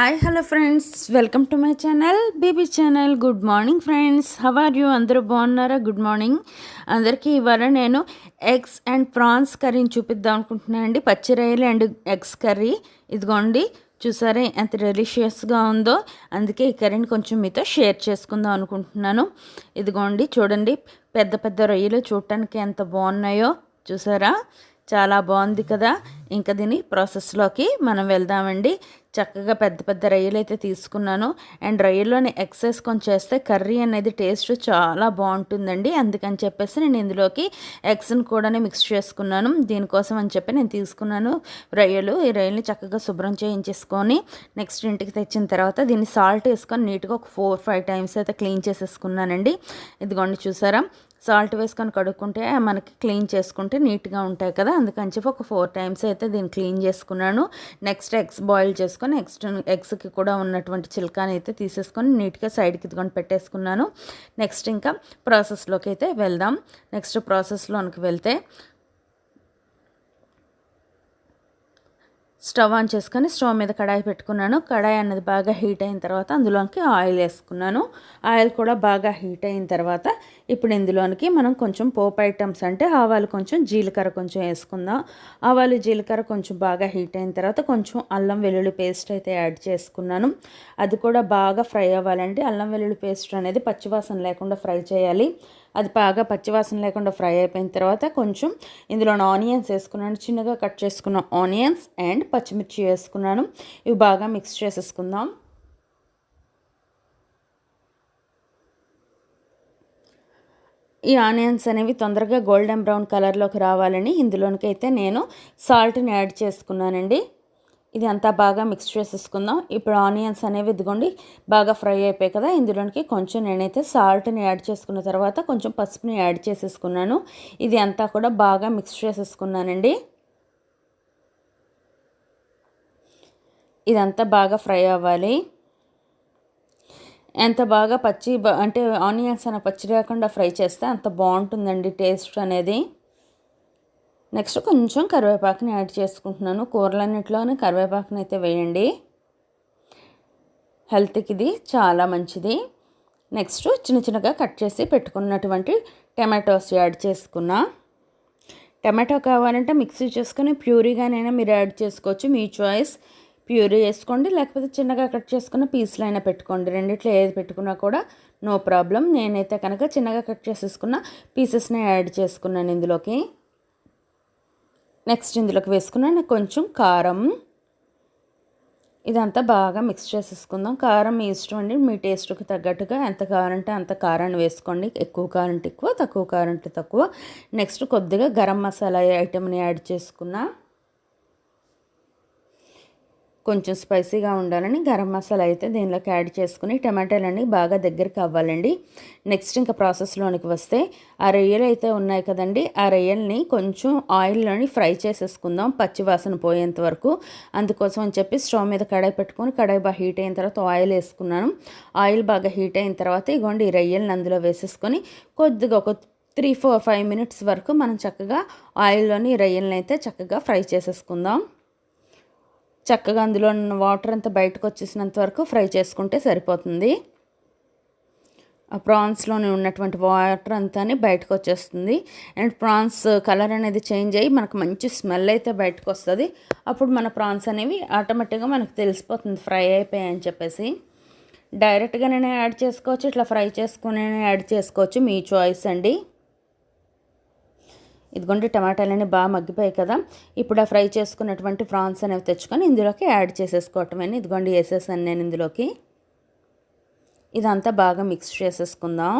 Hi hello friends welcome to my channel BB channel good morning friends how are you అందరూ బాగున్నారా? Good morning అందరికీ ఇవాళ నేను eggs and prawns కర్రీని చూపిద్దాం అనుకుంటున్నానండి పచ్చి రొయ్యలు అండ్ ఎగ్స్ కర్రీ. ఇదిగోండి చూసారా ఎంత డెలిషియస్గా ఉందో. అందుకే ఈ కర్రీని కొంచెం మీతో షేర్ చేసుకుందాం అనుకుంటున్నాను. ఇదిగోండి చూడండి పెద్ద పెద్ద రొయ్యలు చూడటానికి ఎంత బాగున్నాయో. చూసారా? చాలా బాగుంది కదా. ఇంకా దీని ప్రాసెస్లోకి మనం వెళ్దామండి. చక్కగా పెద్ద పెద్ద రొయ్యలు అయితే తీసుకున్నాను. అండ్ రొయ్యల్లోని ఎక్సెస్ కొంచెం చేస్తే కర్రీ అనేది టేస్ట్ చాలా బాగుంటుందండి. అందుకని చెప్పేసి నేను ఇందులోకి ఎగ్స్ని కూడా మిక్స్ చేసుకున్నాను. దీనికోసం అని చెప్పి నేను తీసుకున్నాను రొయ్యలు. ఈ రొయ్యల్ని చక్కగా శుభ్రం చేయించేసుకొని నెక్స్ట్ ఇంటికి తెచ్చిన తర్వాత దీన్ని సాల్ట్ వేసుకొని నీట్గా ఒక ఫోర్ ఫైవ్ టైమ్స్ అయితే క్లీన్ చేసేసుకున్నానండి. ఇదిగోండి చూసారా? సాల్ట్ వేసుకొని కడుక్కుంటే మనకి క్లీన్ చేసుకుంటే నీట్గా ఉంటాయి కదా. అందుకని చెప్పి ఒక ఫోర్ టైమ్స్ అయితే దీన్ని క్లీన్ చేసుకున్నాను. నెక్స్ట్ ఎగ్స్ బాయిల్ చేసుకొని నెక్స్ట్ ఎగ్స్కి కూడా ఉన్నటువంటి చిల్కాని అయితే తీసేసుకొని నీట్గా సైడ్కి ఇదిగొని పెట్టేసుకున్నాను. నెక్స్ట్ ఇంకా ప్రాసెస్లోకి అయితే వెళ్దాం. నెక్స్ట్ ప్రాసెస్లోనికి వెళ్తే స్టవ్ ఆన్ చేసుకొని స్టవ్ మీద కడాయి పెట్టుకున్నాను. కడాయి అన్నది బాగా హీట్ అయిన తర్వాత అందులోకి ఆయిల్ వేసుకున్నాను. ఆయిల్ కూడా బాగా హీట్ అయిన తర్వాత ఇప్పుడు ఇందులోనికి మనం కొంచెం పోపు ఐటమ్స్ అంటే ఆవాలు కొంచెం జీలకర్ర కొంచెం వేసుకుందాం. ఆవాలు జీలకర్ర కొంచెం బాగా హీట్ అయిన తర్వాత కొంచెం అల్లం వెల్లుల్లి పేస్ట్ అయితే యాడ్ చేసుకున్నాను. అది కూడా బాగా ఫ్రై అవ్వాలండి. అల్లం వెల్లుల్లి పేస్ట్ అనేది పచ్చివాసన లేకుండా ఫ్రై చేయాలి. అది బాగా పచ్చివాసన లేకుండా ఫ్రై అయిపోయిన తర్వాత కొంచెం ఇందులో ఆనియన్స్ వేసుకున్నాను. చిన్నగా కట్ చేసుకున్న ఆనియన్స్ అండ్ పచ్చిమిర్చి వేసుకున్నాను. ఇవి బాగా మిక్స్ చేసేసుకుందాం. ఈ ఆనియన్స్ అనేవి తొందరగా గోల్డెన్ బ్రౌన్ కలర్లోకి రావాలని ఇందులోనికి అయితే నేను సాల్ట్ని యాడ్ చేసుకున్నానండి. ఇది అంతా బాగా మిక్స్ చేసేసుకుందాం. ఇప్పుడు ఆనియన్స్ అనేవి ఇదిగోండి బాగా ఫ్రై అయిపోయాయి కదా. ఇందులోనికి కొంచెం నేనైతే సాల్ట్ని యాడ్ చేసుకున్న తర్వాత కొంచెం పసుపుని యాడ్ చేసేసుకున్నాను. ఇది అంతా కూడా బాగా మిక్స్ చేసేసుకున్నానండి. ఇదంతా బాగా ఫ్రై అవ్వాలి. ఎంత బాగా పచ్చి అంటే ఆనియన్స్ అనే పచ్చి లేకుండా ఫ్రై చేస్తే అంత బాగుంటుందండి టేస్ట్ అనేది. నెక్స్ట్ కొంచెం కరివేపాకుని యాడ్ చేసుకుంటున్నాను. కూరలన్నింటిలోనే కరివేపాకుని అయితే వేయండి. హెల్త్కి ఇది చాలా మంచిది. నెక్స్ట్ చిన్న చిన్నగా కట్ చేసి పెట్టుకున్నటువంటి టమాటోస్ యాడ్ చేసుకున్నా. టమాటో కావాలంటే మిక్సీ చేసుకొని ప్యూరీగానైనా మీరు యాడ్ చేసుకోవచ్చు. మీ చాయిస్. ప్యూరీ చేసుకోండి లేకపోతే చిన్నగా కట్ చేసుకున్న పీసులు అయినా పెట్టుకోండి. రెండిట్లో ఏది పెట్టుకున్నా కూడా నో ప్రాబ్లం. నేనైతే కనుక చిన్నగా కట్ చేసేసుకున్న పీసెస్ని యాడ్ చేసుకున్నాను ఇందులోకి. నెక్స్ట్ ఇందులోకి వేసుకున్నాను కొంచెం కారం. ఇదంతా బాగా మిక్స్ చేసేసుకుందాం. కారం మీ ఇష్టం అండి. మీ టేస్ట్కి తగ్గట్టుగా ఎంత కారంటే అంత కారాన్ని వేసుకోండి. ఎక్కువ కారంటే ఎక్కువ తక్కువ కారంటే తక్కువ. నెక్స్ట్ కొద్దిగా గరం మసాలా ఐటెంని యాడ్ చేసుకున్నా. కొంచెం స్పైసీగా ఉండాలని గరం మసాలా అయితే దీనిలోకి యాడ్ చేసుకుని టమాటాలన్నీ బాగా దగ్గరికి అవ్వాలండి. నెక్స్ట్ ఇంకా ప్రాసెస్లోనికి వస్తే ఆ రొయ్యలు అయితే ఉన్నాయి కదండి. ఆ రొయ్యల్ని కొంచెం ఆయిల్లోని ఫ్రై చేసేసుకుందాం పచ్చి వాసన పోయేంత వరకు. అందుకోసం అని చెప్పి స్టవ్ మీద కడాయి పెట్టుకొని కడాయి బాగా హీట్ అయిన తర్వాత ఆయిల్ వేసుకున్నాను. ఆయిల్ బాగా హీట్ అయిన తర్వాత ఇగోండి ఈ రొయ్యల్ని అందులో వేసేసుకొని కొద్దిగా ఒక త్రీ ఫోర్ ఫైవ్ మినిట్స్ వరకు మనం చక్కగా ఆయిల్లోని రొయ్యల్ని అయితే చక్కగా ఫ్రై చేసేసుకుందాం. చక్కగా అందులో ఉన్న వాటర్ అంతా బయటకు వచ్చేసినంత వరకు ఫ్రై చేసుకుంటే సరిపోతుంది. ఆ ప్రాన్స్లోనే ఉన్నటువంటి వాటర్ అంతా బయటకు వచ్చేస్తుంది. అండ్ ప్రాన్స్ కలర్ అనేది చేంజ్ అయ్యి మనకు మంచి స్మెల్ అయితే బయటకు వస్తుంది. అప్పుడు మన ప్రాన్స్ అనేవి ఆటోమేటిక్గా మనకు తెలిసిపోతుంది ఫ్రై అయిపోయాయని చెప్పేసి. డైరెక్ట్గా నేను యాడ్ చేసుకోవచ్చు ఇట్లా ఫ్రై చేసుకుని యాడ్ చేసుకోవచ్చు మీ చాయిస్ అండి. ఇదిగోండి టమాటాలన్నీ బాగా మగ్గిపోయాయి కదా. ఇప్పుడు ఆ ఫ్రై చేసుకున్నటువంటి ప్రాన్స్ అనేవి తెచ్చుకొని ఇందులోకి యాడ్ చేసేసుకోవటమని ఇదిగోండి వేసేసాను నేను ఇందులోకి ఇదంతా బాగా మిక్స్ చేసేసుకుందాం.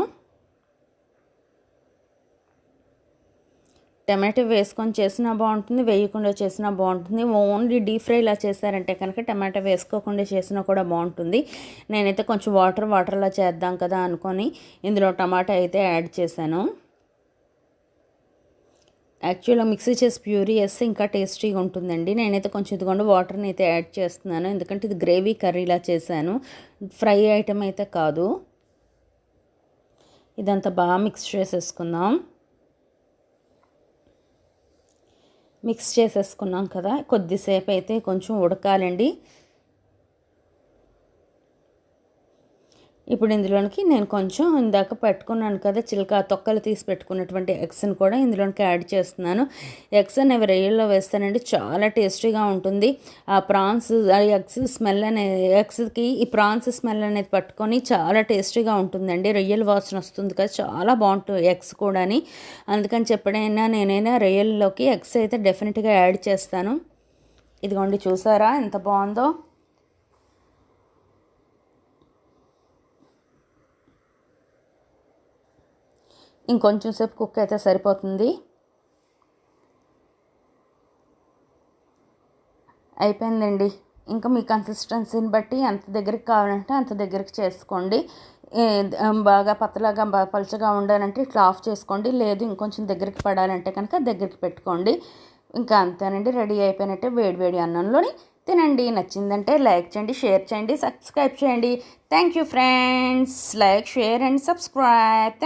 టమాటో వేసుకొని చేసినా బాగుంటుంది వేయకుండా చేసినా బాగుంటుంది. ఓన్లీ డీప్ ఫ్రై ఇలా చేశారంటే కనుక టమాటో వేసుకోకుండా చేసినా కూడా బాగుంటుంది. నేనైతే కొంచెం వాటర్ వాటర్లా చేద్దాం కదా అనుకొని ఇందులో టమాటా అయితే యాడ్ చేశాను. యాక్చువల్గా మిక్సీ చేసి ప్యూరీ వేస్తే ఇంకా టేస్టీగా ఉంటుందండి. నేనైతే కొంచెం ఇదిగోండి వాటర్ని అయితే యాడ్ చేస్తున్నాను. ఎందుకంటే ఇది గ్రేవీ కర్రీలా చేశాను. ఫ్రై ఐటమ్ అయితే కాదు. ఇదంతా బాగా మిక్స్ చేసేసుకుందాం. మిక్స్ చేసేసుకున్నాం కదా కొద్దిసేపు అయితే కొంచెం ఉడకాలండి. ఇప్పుడు ఇందులోనికి నేను కొంచెం ఇందాక పెట్టుకున్నాను కదా చిలక తొక్కలు తీసి పెట్టుకున్నటువంటి ఎగ్స్ని కూడా ఇందులోనికి యాడ్ చేస్తున్నాను. ఎగ్స్ అనేవి రొయ్యల్లో వేస్తానండి చాలా టేస్టీగా ఉంటుంది. ఆ ప్రాన్స్ ఎగ్స్ స్మెల్ అనే ఎగ్స్కి ఈ ప్రాన్స్ స్మెల్ అనేది పట్టుకొని చాలా టేస్టీగా ఉంటుందండి. రొయ్యల వాసన వస్తుంది కదా చాలా బాగుంటుంది ఎగ్స్ కూడాని. అందుకని చెప్పడైనా నేనైనా రొయ్యల్లోకి ఎగ్స్ అయితే డెఫినెట్గా యాడ్ చేస్తాను. ఇదిగోండి చూసారా ఎంత బాగుందో? ఇంకొంచెం సేపు కుక్ అయితే సరిపోతుంది. అయిపోయిందండి. ఇంకా మీ కన్సిస్టెన్సీని బట్టి ఎంత దగ్గరికి కావాలంటే అంత దగ్గరికి చేసుకోండి. బాగా పతలాగా బాగా పలుచగా ఉండాలంటే ఇట్లా ఆఫ్ చేసుకోండి. లేదు ఇంకొంచెం దగ్గరికి పడాలంటే కనుక దగ్గరికి పెట్టుకోండి. ఇంకా అంతేనండి. రెడీ అయిపోయినట్టే వేడి వేడి అన్నంలోని తినండి. నచ్చిందంటే లైక్ చేయండి షేర్ చేయండి సబ్స్క్రైబ్ చేయండి. Thank you friends. Like share and subscribe. Thank